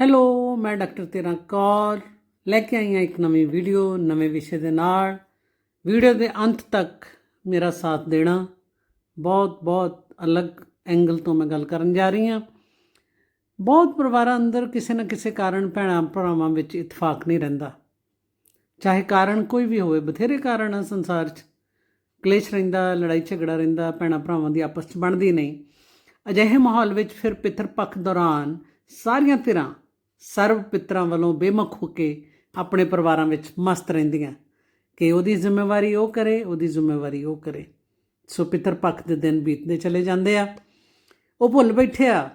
Hello ਮੈਂ doctor ਤੇਰਾ ਕੌਰ। ਲੈ ਕੇ ਆਈ ਹਾਂ ਇੱਕ ਨਵੀਂ ਵੀਡੀਓ, ਨਵੇਂ ਵਿਸ਼ੇ ਦੇ ਨਾਲ। ਵੀਡੀਓ ਦੇ ਅੰਤ ਤੱਕ ਮੇਰਾ ਸਾਥ ਦੇਣਾ। ਬਹੁਤ ਬਹੁਤ ਅਲੱਗ ਐਂਗਲ ਤੋਂ ਮੈਂ ਗੱਲ ਕਰਨ ਜਾ ਰਹੀ ਹਾਂ। ਬਹੁਤ ਪਰਿਵਾਰਾਂ ਅੰਦਰ ਕਿਸੇ ਨਾ ਕਿਸੇ ਕਾਰਨ ਭੈਣਾਂ ਭਰਾਵਾਂ ਵਿੱਚ ਇਤਫਾਕ ਨਹੀਂ ਰਹਿੰਦਾ। ਚਾਹੇ ਕਾਰਨ ਕੋਈ ਵੀ ਹੋਵੇ, ਬਥੇਰੇ ਕਾਰਨ ਆ ਸੰਸਾਰ 'ਚ। ਕਲੇਸ਼ ਰਹਿੰਦਾ, ਲੜਾਈ ਝਗੜਾ ਰਹਿੰਦਾ, ਭੈਣਾਂ ਭਰਾਵਾਂ ਦੀ ਆਪਸ 'ਚ ਬਣਦੀ ਨਹੀਂ। ਅਜਿਹੇ ਮਾਹੌਲ ਵਿੱਚ ਫਿਰ ਪਿਤਰ ਪੱਖ ਦੌਰਾਨ ਸਾਰੀਆਂ ਧਿਰਾਂ ਸਰਵ ਪਿਤਰਾਂ ਵੱਲੋਂ ਬੇਮੁਖ ਹੋ ਕੇ ਆਪਣੇ ਪਰਿਵਾਰਾਂ ਵਿੱਚ ਮਸਤ ਰਹਿੰਦੀਆਂ। ਕਿ ਉਹਦੀ ਜ਼ਿੰਮੇਵਾਰੀ ਉਹ ਕਰੇ, ਉਹਦੀ ਜ਼ਿੰਮੇਵਾਰੀ ਉਹ ਕਰੇ। ਸੋ ਪਿਤਰ ਪੱਖ ਦੇ ਦਿਨ ਬੀਤਦੇ ਚਲੇ ਜਾਂਦੇ ਆ। ਉਹ ਭੁੱਲ ਬੈਠੇ ਆ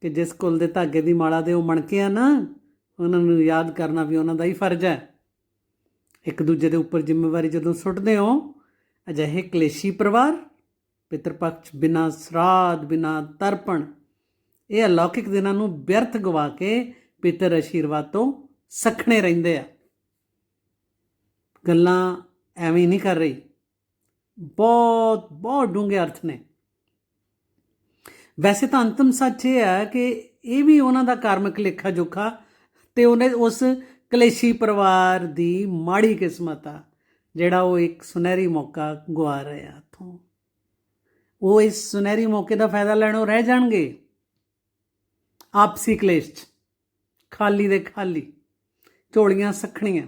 ਕਿ ਜਿਸ ਕੁਲ ਦੇ ਧਾਗੇ ਦੀ ਮਾਲਾ ਦੇ ਉਹ ਮਣਕੇ ਆ ਨਾ, ਉਹਨਾਂ ਨੂੰ ਯਾਦ ਕਰਨਾ ਵੀ ਉਹਨਾਂ ਦਾ ਹੀ ਫਰਜ਼ ਹੈ। ਇੱਕ ਦੂਜੇ ਦੇ ਉੱਪਰ ਜ਼ਿੰਮੇਵਾਰੀ ਜਦੋਂ ਸੁੱਟਦੇ ਹੋ, ਅਜਿਹੇ ਕਲੇਸ਼ੀ ਪਰਿਵਾਰ ਪਿਤਰ ਪੱਖ 'ਚ ਬਿਨਾਂ ਸਰਾਧ, ਬਿਨਾਂ ਤਰਪਣ, ਇਹ ਅਲੌਕਿਕ ਦਿਨਾਂ ਨੂੰ ਵਿਅਰਥ ਗਵਾ ਕੇ ਪਿਤਰ ਆਸ਼ੀਰਵਾਦ ਤੋਂ ਸਖਣੇ ਰਹਿੰਦੇ ਆ। ਗੱਲਾਂ ਐਵੇਂ ਨਹੀਂ ਕਰ ਰਹੀ। ਬਹੁਤ ਬਹੁਤ ਡੂੰਘੇ ਅਰਥ ਨੇ। ਵੈਸੇ ਤਾਂ ਅੰਤਮ ਸੱਚ ਇਹ ਹੈ ਕਿ ਇਹ ਵੀ ਉਹਨਾਂ ਦਾ ਕਾਰਮਿਕ ਲੇਖਾ ਜੋਖਾ ਤੇ ਉਹਨੇ ਉਸ ਕਲੇਸ਼ੀ ਪਰਿਵਾਰ ਦੀ ਮਾੜੀ ਕਿਸਮਤ ਆ, ਜਿਹੜਾ ਉਹ ਇੱਕ ਸੁਨਹਿਰੀ ਮੌਕਾ ਗਵਾ ਰਿਹਾ ਤੋਂ ਉਹ ਇਸ ਸੁਨਹਿਰੀ ਮੌਕੇ ਦਾ ਫਾਇਦਾ ਲੈਣੋਂ ਰਹਿ ਜਾਣਗੇ। ਆਪਸੀ ਕਲੇਸ਼ 'ਚ। ਖਾਲੀ ਦੇ ਖਾਲੀ। ਝੋਲੀਆਂ ਸਖਣੀਆਂ।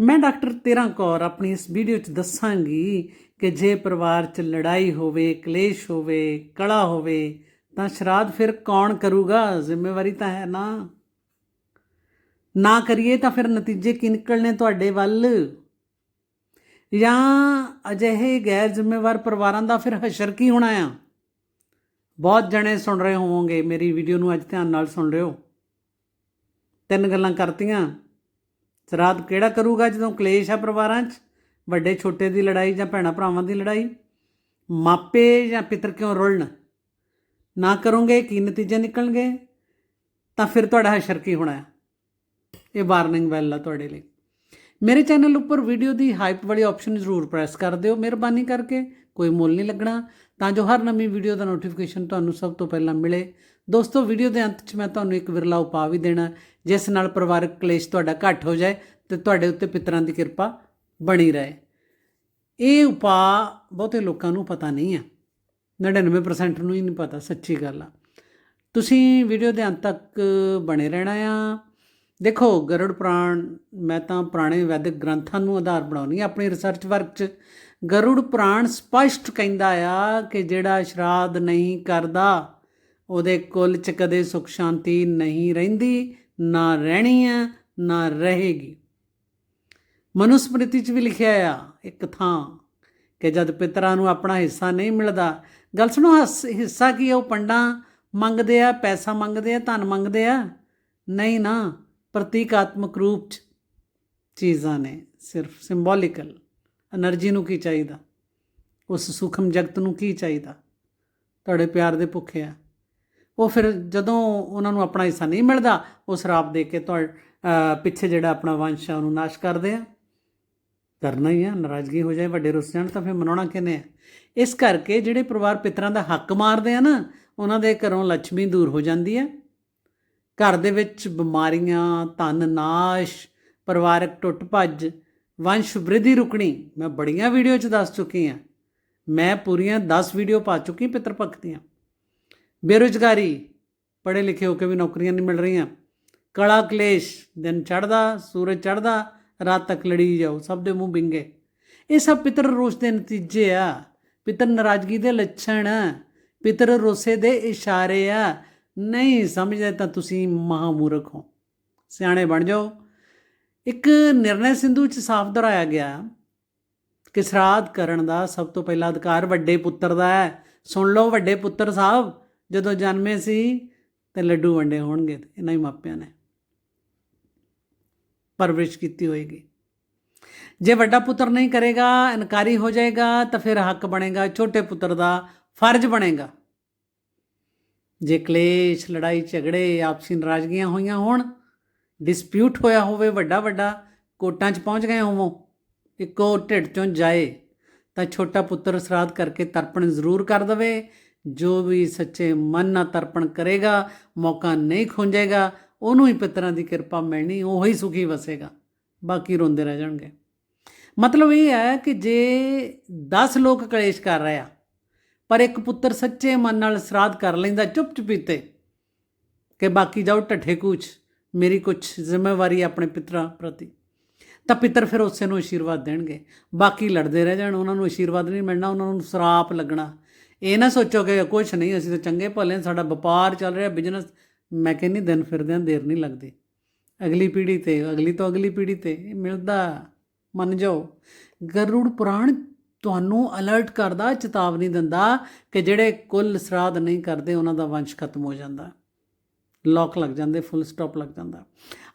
ਮੈਂ ਡਾਕਟਰ ਤੇਰਾ ਕੌਰ ਆਪਣੀ ਇਸ ਵੀਡੀਓ 'ਚ ਦੱਸਾਂਗੀ ਕਿ ਜੇ ਪਰਿਵਾਰ 'ਚ ਲੜਾਈ ਹੋਵੇ, ਕਲੇਸ਼ ਹੋਵੇ, ਕਲਾ ਹੋਵੇ, ਤਾਂ ਸ਼ਰਾਧ ਫਿਰ ਕੌਣ ਕਰੂਗਾ? ਜ਼ਿੰਮੇਵਾਰੀ ਤਾਂ ਹੈ ਨਾ। ਨਾ ਕਰੀਏ ਤਾਂ ਫਿਰ ਨਤੀਜੇ ਕੀ ਨਿਕਲਣੇ ਤੁਹਾਡੇ ਵੱਲ? ਜਾਂ ਅਜਿਹੇ ਗੈਰ ਜ਼ਿੰਮੇਵਾਰ ਪਰਿਵਾਰਾਂ ਦਾ ਫਿਰ ਹਸ਼ਰ ਕੀ ਹੋਣਾ ਆ? ਬਹੁਤ ਜਣੇ ਸੁਣ ਰਹੇ ਹੋਵੋਗੇ ਮੇਰੀ ਵੀਡੀਓ ਨੂੰ, ਅੱਜ ਧਿਆਨ ਨਾਲ ਸੁਣ ਰਹੇ ਹੋ। ਤਿੰਨ ਗੱਲਾਂ ਕਰਤੀਆਂ। ਸਰਾਧ ਕਿਹੜਾ ਕਰੂਗਾ ਜਦੋਂ ਕਲੇਸ਼ ਆ ਪਰਿਵਾਰਾਂ 'ਚ? ਵੱਡੇ ਛੋਟੇ ਦੀ ਲੜਾਈ ਜਾਂ ਭੈਣਾ ਭਰਾਵਾਂ ਦੀ ਲੜਾਈ? ਮਾਪੇ ਜਾਂ ਪਿਤਰ ਕਿਉਂ ਰੁਲਣ? ਨਾ ਕਰੋਗੇ ਕੀ ਨਤੀਜੇ ਨਿਕਲਣਗੇ? ਤਾਂ ਫਿਰ ਤੁਹਾਡਾ ਹਸ਼ਰ ਕੀ ਹੋਣਾ? ਇਹ ਵਾਰਨਿੰਗ ਵੈਲ ਆ ਤੁਹਾਡੇ ਲਈ। ਮੇਰੇ ਚੈਨਲ ਉੱਪਰ ਵੀਡੀਓ ਦੀ ਹਾਈਪ ਵਾਲੀ ਆਪਸ਼ਨ ਜ਼ਰੂਰ ਪ੍ਰੈਸ ਕਰ ਦਿਓ ਮਿਹਰਬਾਨੀ ਕਰਕੇ। ਕੋਈ ਮੁੱਲ ਨਹੀਂ ਲੱਗਣਾ। ਤਾਂ ਜੋ ਹਰ ਨਵੀਂ ਵੀਡੀਓ ਦਾ ਨੋਟੀਫਿਕੇਸ਼ਨ ਤੁਹਾਨੂੰ ਸਭ ਤੋਂ ਪਹਿਲਾਂ ਮਿਲੇ। ਦੋਸਤੋ ਵੀਡੀਓ ਦੇ ਅੰਤ 'ਚ ਮੈਂ ਤੁਹਾਨੂੰ ਇੱਕ ਵਿਰਲਾ ਉਪਾਅ ਵੀ ਦੇਣਾ। ਜਿਸ ਨਾਲ ਪਰਿਵਾਰਕ ਕਲੇਸ਼ ਤੁਹਾਡਾ ਘੱਟ ਹੋ ਜਾਏ ਤੇ ਤੁਹਾਡੇ ਉੱਤੇ ਪਿਤਰਾਂ ਦੀ ਕਿਰਪਾ ਬਣੀ ਰਹੇ। ਇਹ ਉਪਾਅ ਬਹੁਤੇ ਲੋਕਾਂ ਨੂੰ ਪਤਾ ਨਹੀਂ ਆ। 99% ਨੂੰ ਹੀ ਨਹੀਂ ਪਤਾ, ਸੱਚੀ ਗੱਲ ਆ। ਤੁਸੀਂ ਵੀਡੀਓ ਦੇ ਅੰਤ ਤੱਕ ਬਣੇ ਰਹਿਣਾ ਆ। ਦੇਖੋ, ਗਰੁੜ ਪੁਰਾਣ, ਮੈਂ ਤਾਂ ਪੁਰਾਣੇ ਵੈਦਿਕ ਗ੍ਰੰਥਾਂ ਨੂੰ ਆਧਾਰ ਬਣਾਉਣੀ ਆਪਣੀ ਰਿਸਰਚ ਵਰਕ 'ਚ। ਗਰੁੜ ਪੁਰਾਣ ਸਪਸ਼ਟ ਕਹਿੰਦਾ ਆ ਕਿ ਜਿਹੜਾ ਸ਼ਰਾਧ ਨਹੀਂ ਕਰਦਾ ਉਹਦੇ ਕੁੱਲ 'ਚ ਕਦੇ ਸੁਖ ਸ਼ਾਂਤੀ ਨਹੀਂ ਰਹਿੰਦੀ, ਨਾ ਰਹਿਣੀ ਹੈ, ਨਾ ਰਹੇਗੀ। ਮਨੁਸਮ੍ਰਿਤੀ 'ਚ ਵੀ ਲਿਖਿਆ ਆ ਇੱਕ ਥਾਂ ਕਿ ਜਦ ਪਿਤਰਾਂ ਨੂੰ ਆਪਣਾ ਹਿੱਸਾ ਨਹੀਂ ਮਿਲਦਾ, ਗੱਲ ਸੁਣੋ ਹਿੱਸਾ ਕੀ ਉਹ ਪੰਡਾਂ ਮੰਗਦੇ ਆ, ਪੈਸਾ ਮੰਗਦੇ ਆ, ਧਨ ਮੰਗਦੇ ਆ? ਨਹੀਂ ਨਾ, ਪ੍ਰਤੀਕਾਤਮਕ ਰੂਪ 'ਚ ਚੀਜ਼ਾਂ ਨੇ ਸਿਰਫ ਸਿੰਬੋਲਿਕਲ એનર્ਜੀ ਨੂੰ ਕੀ ਚਾਹੀਦਾ? ਉਸ ਸੂਖਮ ਜਗਤ ਨੂੰ ਕੀ ਚਾਹੀਦਾ? ਤੁਹਾਡੇ ਪਿਆਰ ਦੇ ਭੁੱਖੇ ਆ। ਉਹ ਫਿਰ ਜਦੋਂ ਉਹਨਾਂ ਨੂੰ ਆਪਣਾ ਹਿੱਸਾ ਨਹੀਂ ਮਿਲਦਾ, ਉਹ ਸ਼ਰਾਪ ਦੇ ਕੇ ਤੁਹਾ ਪਿੱਛੇ ਜਿਹੜਾ ਆਪਣਾ ਵੰਸ਼ ਆ, ਉਹਨੂੰ ਨਾਸ਼ ਕਰਦੇ ਆ। ਕਰਨਾ ਹੀ ਆ, ਨਾਰਾਜ਼ਗੀ ਹੋ ਜਾਏ ਵੱਡੇ ਰੁੱਸ ਜਾਣ ਤਾਂ ਫਿਰ ਮਨਾਉਣਾ ਕਿਨੇ ਆ? ਇਸ ਕਰਕੇ ਜਿਹੜੇ ਪਰਿਵਾਰ ਪਿਤਰਾਂ ਦਾ ਹੱਕ ਮਾਰਦੇ ਆ ਨਾ, ਉਹਨਾਂ ਦੇ ਘਰੋਂ ਲక్ష్ਮੀ ਦੂਰ ਹੋ ਜਾਂਦੀ ਹੈ ਘਰ ਦੇ ਵਿੱਚ ਬਿਮਾਰੀਆਂ, ਧਨ ਨਾਸ਼, ਪਰਿਵਾਰਕ ਟੁੱਟ ਭੱਜ, ਵੰਸ਼ ਬ੍ਰਿਧੀ ਰੁਕਣੀ, ਮੈਂ ਬੜੀਆਂ ਵੀਡੀਓ 'ਚ ਦੱਸ ਚੁੱਕੀ ਹਾਂ ਮੈਂ ਪੂਰੀਆਂ 10 ਵੀਡੀਓ ਪਾ ਚੁੱਕੀ ਪਿਤਰ ਪੱਖ ਦੀਆਂ ਬੇਰੁਜ਼ਗਾਰੀ, ਪੜ੍ਹੇ ਲਿਖੇ ਹੋ ਕੇ ਵੀ ਨੌਕਰੀਆਂ ਨਹੀਂ ਮਿਲ ਰਹੀਆਂ। ਕਲਾ ਕਲੇਸ਼, ਦਿਨ ਚੜ੍ਹਦਾ, ਸੂਰਜ ਚੜ੍ਹਦਾ, ਰਾਤ ਤੱਕ ਲੜੀ ਜਾਓ, ਸਭ ਦੇ ਮੂੰਹ ਬਿੰਗੇ। ਇਹ ਸਭ ਪਿਤਰ ਰੋਸ ਦੇ ਨਤੀਜੇ ਆ। ਪਿਤਰ ਨਾਰਾਜ਼ਗੀ ਦੇ ਲੱਛਣ ਆ ਪਿਤਰ ਰੋਸੇ ਦੇ ਇਸ਼ਾਰੇ ਆ। ਨਹੀਂ ਸਮਝਦੇ ਤਾਂ ਤੁਸੀਂ ਮਹਾਮੂਰਖ ਹੋ। ਸਿਆਣੇ ਬਣ ਜਾਓ। ਇੱਕ ਨਿਰਣੈ ਸਿੰਧੂ ਚ ਸਾਫ਼ ਦੁਹਰਾਇਆ ਗਿਆ ਕਿ ਸ਼ਰਾਧ ਕਰਨ ਦਾ ਸਭ ਤੋਂ ਪਹਿਲਾ ਅਧਿਕਾਰ ਵੱਡੇ ਪੁੱਤਰ ਦਾ ਹੈ। ਸੁਣ ਲਓ ਵੱਡੇ ਪੁੱਤਰ ਸਾਹਿਬ ਜਦੋਂ ਜਨਮੇ ਸੀ ਤੇ ਲੱਡੂ ਵੰਡੇ ਹੋਣਗੇ ਇਹਨਾਂ ਹੀ ਮਾਪਿਆਂ ਨੇ। ਪਰਵਰਿਸ਼ ਕੀਤੀ ਹੋਏਗੀ। ਜੇ ਵੱਡਾ ਪੁੱਤਰ ਨਹੀਂ ਕਰੇਗਾ, ਇਨਕਾਰੀ ਹੋ ਜਾਏਗਾ, ਤਾਂ ਫਿਰ ਹੱਕ ਬਣੇਗਾ, ਛੋਟੇ ਪੁੱਤਰ ਦਾ ਫਰਜ਼ ਬਣੇਗਾ। ਜੇ ਕਲੇਸ਼, ਲੜਾਈ, ਝਗੜੇ, ਆਪਸੀ ਨਾਰਾਜ਼ਗੀਆਂ ਹੋਈਆਂ ਹੋਣ, ਡਿਸਪਿਊਟ ਹੋਇਆ ਹੋਵੇ ਵੱਡਾ ਵੱਡਾ, ਕੋਟਾਂ 'ਚ ਪਹੁੰਚ ਗਏ ਹੋਵੋ, ਇੱਕੋ ਢਿੱਡ 'ਚੋਂ ਜਾਏ, ਤਾਂ ਛੋਟਾ ਪੁੱਤਰ ਸਰਾਧ ਕਰਕੇ ਤਰਪਣ ਜ਼ਰੂਰ ਕਰ ਦਵੇ ਜੋ ਵੀ ਸੱਚੇ ਮਨ ਨਾਲ ਤਰਪਣ ਕਰੇਗਾ, ਮੌਕਾ ਨਹੀਂ ਖੁੰਝੇਗਾ, ਉਹਨੂੰ ਹੀ ਪਿਤਰਾਂ ਦੀ ਕਿਰਪਾ ਮਿਲਣੀ, ਉਹ ਹੀ ਸੁਖੀ ਵਸੇਗਾ। ਬਾਕੀ ਰੋਂਦੇ ਰਹਿ ਜਾਣਗੇ। ਮਤਲਬ ਇਹ ਹੈ ਕਿ ਜੇ 10 ਲੋਕ ਕਲੇਸ਼ ਕਰ ਰਹੇ ਆ, ਪਰ ਇੱਕ ਪੁੱਤਰ ਸੱਚੇ ਮਨ ਨਾਲ ਸਰਾਧ ਕਰ ਲੈਂਦਾ ਚੁੱਪ ਚੁਪੀਤੇ, ਕਿ ਬਾਕੀ ਜਾਓ ਢੱਠੇ ਕੂਚ, ਮੇਰੀ ਕੁਝ ਜ਼ਿੰਮੇਵਾਰੀ ਆਪਣੇ ਪਿਤਰਾਂ ਪ੍ਰਤੀ, ਤਾਂ ਪਿੱਤਰ ਫਿਰ ਉਸੇ ਨੂੰ ਆਸ਼ੀਰਵਾਦ ਦੇਣਗੇ। ਬਾਕੀ ਲੜਦੇ ਰਹਿ ਜਾਣ, ਉਹਨਾਂ ਨੂੰ ਆਸ਼ੀਰਵਾਦ ਨਹੀਂ ਮਿਲਣਾ, ਉਹਨਾਂ ਨੂੰ ਸਰਾਪ ਲੱਗਣਾ ਇਹ ਨਾ ਸੋਚੋ ਕਿ ਕੁਝ ਨਹੀਂ, ਅਸੀਂ ਤਾਂ ਚੰਗੇ ਭਲੇ ਸਾਡਾ ਵਪਾਰ ਚੱਲ ਰਿਹਾ ਬਿਜ਼ਨਸ ਮੈਂ ਕਹਿੰਨੀ ਦਿਨ ਫਿਰਦਿਆਂ ਦੇਰ ਨਹੀਂ ਲੱਗਦੀ। ਅਗਲੀ ਪੀੜ੍ਹੀ ਤੇ, ਅਗਲੀ ਤੋਂ ਅਗਲੀ ਪੀੜ੍ਹੀ ਤੇ ਮਿਲਦਾ, ਮੰਨ ਜਾਓ। ਗਰੁੜ ਪੁਰਾਣ ਤੁਹਾਨੂੰ ਅਲਰਟ ਕਰਦਾ, ਚੇਤਾਵਨੀ ਦਿੰਦਾ ਕਿ ਜਿਹੜੇ ਕੁੱਲ ਸਰਾਧ ਨਹੀਂ ਕਰਦੇ, ਉਹਨਾਂ ਦਾ ਵੰਸ਼ ਖਤਮ ਹੋ ਜਾਂਦਾ। ਲੋਕ ਲੱਗ ਜਾਂਦੇ ਫੁੱਲ ਸਟਾਪ ਲੱਗ ਜਾਂਦਾ।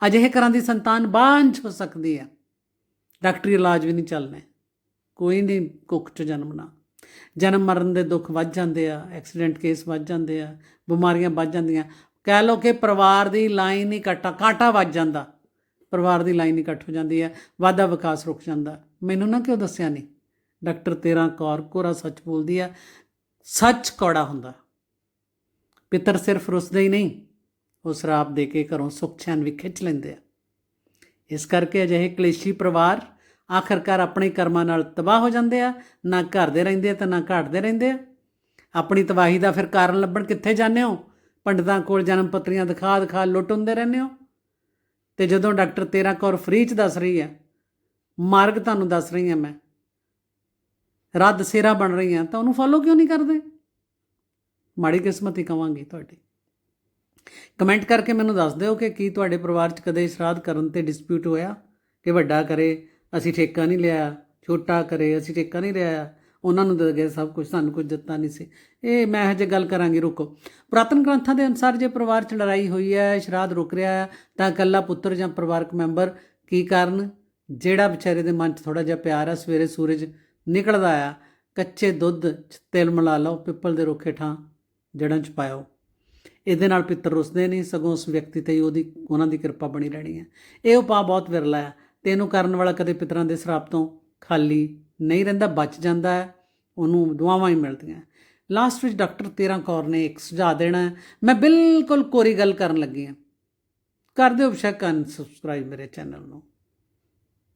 ਅਜਿਹੇ ਘਰਾਂ ਦੀ ਸੰਤਾਨ ਬਾਂਝ ਹੋ ਸਕਦੀ ਹੈ। ਡਾਕਟਰੀ ਇਲਾਜ ਵੀ ਨਹੀਂ ਚੱਲਣੇ ਕੋਈ ਨਹੀਂ, ਕੁੱਖ ਚ ਜਨਮਣਾ ਜਨਮ ਮਰਨ ਦੇ ਦੁੱਖ ਵੱਧ ਜਾਂਦੇ ਆ ਐਕਸੀਡੈਂਟ ਕੇਸ ਵੱਧ ਜਾਂਦੇ ਆ, ਬਿਮਾਰੀਆਂ ਵੱਧ ਜਾਂਦੀਆਂ। ਕਹਿ ਲਓ ਕਿ ਪਰਿਵਾਰ ਦੀ ਲਾਈਨ ਹੀ ਕੱਟਾ ਕਾਂਟਾ ਵੱਜ ਜਾਂਦਾ। ਪਰਿਵਾਰ ਦੀ ਲਾਈਨ ਹੀ ਕੱਟ ਹੋ ਜਾਂਦੀ ਹੈ ਵਾਧਾ ਵਿਕਾਸ ਰੁਕ ਜਾਂਦਾ। ਮੈਨੂੰ ਨਾ ਕਿਉਂ ਦੱਸਿਆ ਨਹੀਂ ਡਾਕਟਰ ਤੇਰਾ ਕੌਰ ਕੋਰਾ ਸੱਚ ਬੋਲਦੀ ਆ, ਸੱਚ ਕੌੜਾ ਹੁੰਦਾ। ਪਿੱਤਰ ਸਿਰਫ ਰੁੱਸਦੇ ਹੀ ਨਹੀਂ, ਉਹ ਸ਼ਰਾਪ ਦੇ ਕੇ ਘਰੋਂ ਸੁੱਖ ਚੈਨ ਵੀ ਖਿੱਚ ਲੈਂਦੇ ਆ। ਇਸ ਕਰਕੇ ਅਜਿਹੇ ਕਲੇਸ਼ੀ ਪਰਿਵਾਰ ਆਖਰਕਾਰ ਆਪਣੇ ਕਰਮਾਂ ਨਾਲ ਤਬਾਹ ਹੋ ਜਾਂਦੇ ਆ, ਨਾ ਘਰਦੇ ਰਹਿੰਦੇ ਆ ਤੇ ਨਾ ਘਾਟਦੇ ਰਹਿੰਦੇ ਆ। ਆਪਣੀ ਤਬਾਹੀ ਦਾ ਫਿਰ ਕਾਰਨ ਲੱਭਣ ਕਿੱਥੇ ਜਾਂਦੇ ਹੋ? ਪੰਡਤਾਂ ਕੋਲ ਜਨਮ ਪੱਤਰੀਆਂ ਦਿਖਾ ਦਿਖਾ ਲੁੱਟ ਹੁੰਦੇ ਰਹਿੰਦੇ ਹੋ? ਤੇ ਜਦੋਂ ਡਾਕਟਰ ਤੇਰਾ ਕੌਰ ਫ੍ਰੀ ਚ ਦੱਸ ਰਹੀ ਹੈ, ਮਾਰਗ ਤੁਹਾਨੂੰ ਦੱਸ ਰਹੀ ਹਾਂ ਮੈਂ, ਰੱਦ ਸੇਰਾ ਬਣ ਰਹੀ ਹਾਂ, ਤਾਂ ਉਹਨੂੰ ਫੋਲੋ ਕਿਉਂ ਨਹੀਂ ਕਰਦੇ? ਮਾੜੀ ਕਿਸਮਤ ਹੀ ਕਵਾਂਗੀ ਤੁਹਾਡੀ। ਕਮੈਂਟ ਕਰਕੇ ਮੈਨੂੰ ਦੱਸ ਦਿਓ ਕਿ ਕੀ ਤੁਹਾਡੇ ਪਰਿਵਾਰ 'ਚ ਕਦੇ ਸ਼ਰਾਧ ਕਰਨ ਤੇ ਡਿਸਪਿਊਟ ਹੋਇਆ? ਕਿ ਵੱਡਾ ਕਰੇ ਅਸੀਂ ਠੇਕਾ ਨਹੀਂ ਲਿਆ, ਛੋਟਾ ਕਰੇ, ਅਸੀਂ ਠੇਕਾ ਨਹੀਂ ਲਿਆ। ਉਹਨਾਂ ਨੂੰ ਦੇ ਗਿਆ ਸਭ ਕੁਝ ਸਾਨੂੰ ਕੁਝ ਦਿੱਤਾ ਨਹੀਂ ਸੀ। ਇਹ ਮੈਂ ਹਜੇ ਗੱਲ ਕਰਾਂਗੀ, ਰੁਕੋ। ਪੁਰਾਤਨ ਗ੍ਰੰਥਾਂ ਦੇ ਅਨੁਸਾਰ ਜੇ ਪਰਿਵਾਰ 'ਚ ਲੜਾਈ ਹੋਈ ਹੈ, ਸ਼ਰਾਧ ਰੁਕ ਰਿਹਾ ਹੈ, ਤਾਂ ਇਕੱਲਾ ਪੁੱਤਰ ਜਾਂ ਪਰਿਵਾਰਕ ਮੈਂਬਰ ਕੀ ਕਰਨ? ਜਿਹੜਾ ਵਿਚਾਰੇ ਦੇ ਮਨ 'ਚ ਥੋੜਾ ਜਿਹਾ ਪਿਆਰ ਆ ਸਵੇਰੇ ਸੂਰਜ ਨਿਕਲਦਾ ਆ, ਕੱਚੇ ਦੁੱਧ 'ਚ ਤਿਲ ਮਿਲਾ ਲਓ, ਪਿੱਪਲ ਦੇ ਰੁੱਖੇ ਠਾਂ ਜੜਾਂ 'ਚ ਪਾਇਓ। ਇਹਦੇ ਨਾਲ ਪਿੱਤਰ ਰੁੱਸਦੇ ਨਹੀਂ, ਸਗੋਂ ਉਸ ਵਿਅਕਤੀ ਤੇ ਹੀ ਉਹਦੀ, ਉਹਨਾਂ ਦੀ ਕਿਰਪਾ ਬਣੀ ਰਹਿਣੀ ਹੈ। ਇਹ ਉਪਾਅ ਬਹੁਤ ਵਿਰਲਾ ਹੈ। ਤੇ ਇਹਨੂੰ ਕਰਨ ਵਾਲਾ ਕਦੇ ਪਿਤਰਾਂ ਦੇ ਸਰਾਪ ਤੋਂ ਖਾਲੀ ਨਹੀਂ ਰਹਿੰਦਾ, ਬਚ ਜਾਂਦਾ ਹੈ, ਉਹਨੂੰ ਦੁਆਵਾਂ ਹੀ ਮਿਲਦੀਆਂ ਲਾਸਟ ਵਿੱਚ ਡਾਕਟਰ ਤੇਰਾ ਕੌਰ ਨੇ ਇੱਕ ਸੁਝਾਅ ਦੇਣਾ ਮੈਂ ਬਿਲਕੁਲ ਕੋਰੀ ਗੱਲ ਕਰਨ ਲੱਗੀ ਹਾਂ। ਕਰ ਦਿਓ ਬੇਸ਼ੱਕ ਅਨਸਬਸਕ੍ਰਾਈਬ ਮੇਰੇ ਚੈਨਲ ਨੂੰ।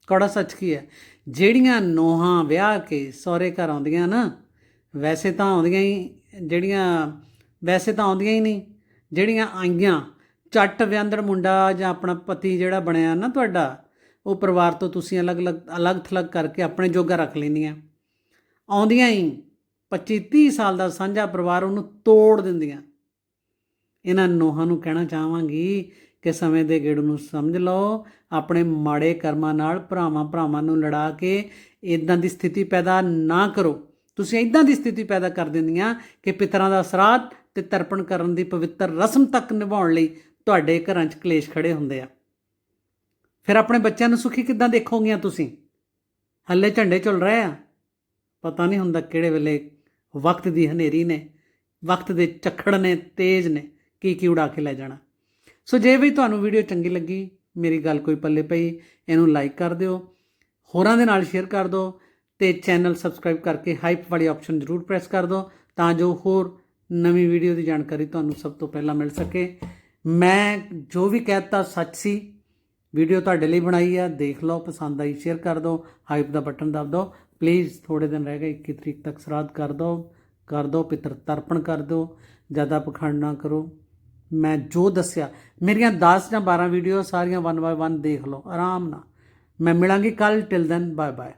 ਕੌੜਾ ਸੱਚ ਕੀ ਹੈ? ਜਿਹੜੀਆਂ ਨੋਹਾਂ ਵਿਆਹ ਕੇ ਸਹੁਰੇ ਘਰ ਆਉਂਦੀਆਂ ਨਾ, ਵੈਸੇ ਤਾਂ ਆਉਂਦੀਆਂ ਹੀ, ਜਿਹੜੀਆਂ ਵੈਸੇ ਤਾਂ ਆਉਂਦੀਆਂ ਹੀ ਨਹੀਂ, ਜਿਹੜੀਆਂ ਆਈਆਂ, ਚੱਟ ਵਿਆਂਦੜ ਮੁੰਡਾ ਜਾਂ ਆਪਣਾ ਪਤੀ ਜਿਹੜਾ ਬਣਿਆ ਨਾ ਤੁਹਾਡਾ ਉਹ ਪਰਿਵਾਰ ਤੋਂ ਤੁਸੀਂ ਅਲੱਗ-ਅਲੱਗ ਅਲੱਗ-ਥਲੱਗ ਕਰਕੇ ਆਪਣੇ ਜੋਗਾ ਰੱਖ ਲੈਂਦੀਆਂ। ਆਉਂਦੀਆਂ ਹੀ 25 30 ਸਾਲ ਦਾ ਸਾਂਝਾ ਪਰਿਵਾਰ ਉਹਨੂੰ ਤੋੜ ਦਿੰਦੀਆਂ। ਇਹਨਾਂ ਨੋਹਾਂ ਨੂੰ ਕਹਿਣਾ ਚਾਹਾਂਗੀ ਕਿ ਸਮੇਂ ਦੇ ਗੇੜ ਨੂੰ ਸਮਝ ਲਓ, ਆਪਣੇ ਮਾੜੇ ਕਰਮਾਂ ਨਾਲ ਭਰਾਵਾਂ ਭਰਾਵਾਂ ਨੂੰ ਲੜਾ ਕੇ ਇਦਾਂ ਦੀ ਸਥਿਤੀ ਪੈਦਾ ਨਾ ਕਰੋ। ਤੁਸੀਂ ਇਦਾਂ ਦੀ ਸਥਿਤੀ ਪੈਦਾ ਕਰ ਦਿੰਦੀਆਂ ਕਿ ਪਿਤਰਾਂ ਦਾ ਸਰਾਧ ਤੇ ਤਰਪਣ ਕਰਨ ਦੀ ਪਵਿੱਤਰ ਰਸਮ ਤੱਕ ਨਿਭਾਉਣ ਲਈ ਤੁਹਾਡੇ ਘਰਾਂ 'ਚ ਕਲੇਸ਼ ਖੜੇ ਹੁੰਦੇ ਆ। ਫਿਰ ਆਪਣੇ ਬੱਚਿਆਂ ਨੂੰ ਸੁਖੀ ਕਿੱਦਾਂ ਦੇਖੋਗੀਆਂ ਤੁਸੀਂ? ਹੱਲੇ ਝੰਡੇ ਝੁਲ ਰਹੇ ਆ। ਪਤਾ ਨਹੀਂ ਹੁੰਦਾ ਕਿਹੜੇ ਵੇਲੇ ਵਕਤ ਦੀ ਹਨੇਰੀ ਨੇ, ਵਕਤ ਦੇ ਚੱਖੜ ਨੇ, ਤੇਜ਼ ਨੇ, ਕੀ ਕੀ ਉਡਾ ਕੇ ਲੈ ਜਾਣਾ। ਸੋ ਜੇ ਵੀ ਤੁਹਾਨੂੰ ਵੀਡੀਓ ਚੰਗੀ ਲੱਗੀ, ਮੇਰੀ ਗੱਲ ਕੋਈ ਪੱਲੇ ਪਈ, ਇਹਨੂੰ ਲਾਈਕ ਕਰ ਦਿਓ, ਹੋਰਾਂ ਦੇ ਨਾਲ ਸ਼ੇਅਰ ਕਰ ਦਿਓ ਤੇ ਚੈਨਲ ਸਬਸਕ੍ਰਾਈਬ ਕਰਕੇ ਹਾਈਪ ਵਾਲੀ ਆਪਸ਼ਨ ਜ਼ਰੂਰ ਪ੍ਰੈਸ ਕਰ ਦਿਓ ਤਾਂ ਜੋ ਹੋਰ ਨਵੀਂ ਵੀਡੀਓ ਦੀ ਜਾਣਕਾਰੀ ਤੁਹਾਨੂੰ ਸਭ ਤੋਂ ਪਹਿਲਾਂ ਮਿਲ ਸਕੇ। ਮੈਂ ਜੋ ਵੀ ਕਹਿਤਾ ਸੱਚ ਸੀ ਵੀਡੀਓ ਤੁਹਾਡੇ ਲਈ ਬਣਾਈ ਆ, ਦੇਖ ਲਓ, ਪਸੰਦ ਆਈ ਸ਼ੇਅਰ ਕਰ ਦਿਓ ਹਾਈਪ ਦਾ ਬਟਨ ਦਬ ਦਿਓ। ਪਲੀਜ਼ ਥੋੜੇ ਦਿਨ ਰਹਿ ਗਏ 21 ਤਰੀਕ ਤੱਕ ਸਰਾਧ ਕਰ ਦਿਓ ਕਰ ਦਿਓ, ਪਿਤਰ ਤਰਪਣ ਕਰ ਦਿਓ, ਜ਼ਿਆਦਾ ਪਖੰਡ ਨਾ ਕਰੋ। ਮੈਂ ਜੋ ਦੱਸਿਆ, ਮੇਰੀਆਂ 10 ਜਾਂ 12 ਵੀਡੀਓ ਸਾਰੀਆਂ ਵਨ ਬਾਏ ਵਨ ਦੇਖ ਲਓ, ਆਰਾਮ ਨਾਲ। ਮੈਂ ਮਿਲਾਂਗੀ ਕੱਲ ਟਿਲ ਦੈਨ ਬਾਏ ਬਾਏ